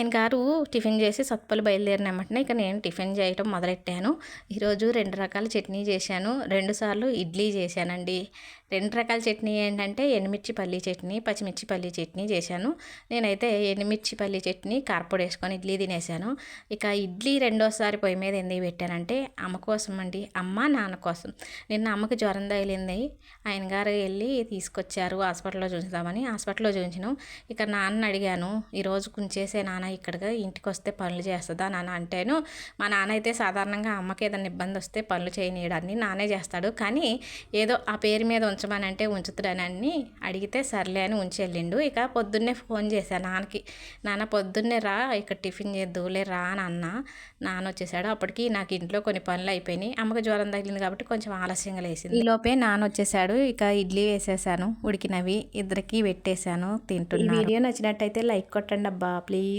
ఆయన గారు టిఫిన్ చేసి సత్పలు బయలుదేరినమ్మటనే ఇక నేను టిఫిన్ చేయటం మొదలెట్టాను. ఈరోజు రెండు రకాల చట్నీ చేశాను. రెండుసార్లు ఇడ్లీ చేశానండి. రెండు రకాల చట్నీ ఏంటంటే ఎండుమిర్చి పల్లీ చట్నీ పచ్చిమిర్చి పల్లి చట్నీ చేశాను. నేనైతే ఎండుమిర్చి పల్లి చట్నీ కారపొడి వేసుకొని ఇడ్లీ తినేసాను ఇక ఇడ్లీ రెండోసారి పొయ్యి మీద ఎందుకు పెట్టానంటే అమ్మ కోసం అండి అమ్మ నాన్న కోసం. నిన్న అమ్మకి జ్వరం తగిలింది. ఆయన గారు వెళ్ళి తీసుకొచ్చారు హాస్పిటల్లో చూద్దామని హాస్పిటల్లో చూపించాను. ఇక నాన్న అడిగాను ఈరోజు కుంచేసే నాన్న ఇక్కడికి ఇంటికి వస్తే పనులు చేస్తుందా నాన్న? అంటేను మా నాన్న అయితే సాధారణంగా అమ్మకి ఏదైనా ఇబ్బంది వస్తే పనులు చేయనీయడాన్ని నానే చేస్తాడు. కానీ ఏదో ఆ పేరు మీద ఉంచమని అంటే ఉంచుతాడని అడిగితే సర్లే అని ఉంచి వెళ్ళిండు ఇక పొద్దున్నే ఫోన్ చేశాను నాన్నకి నాన్న పొద్దున్నే రా ఇక్కడ టిఫిన్ చేద్దులే రా అని అన్న నాన్న వచ్చేసాడు. అప్పటికి నాకు ఇంట్లో కొన్ని పనులు అయిపోయినాయి. అమ్మకి జ్వరం తగిలింది కాబట్టి కొంచెం ఆలస్యంగా లేచింది. ఈ లోపే నాన్న వచ్చేసాడు. ఇక ఇడ్లీ వేసేసాను ఉడికినవి ఇద్దరికి పెట్టేశాను తింటున్నాను. వీడియో నచ్చినట్టయితే లైక్ కొట్టండి అబ్బా ప్లీజ్.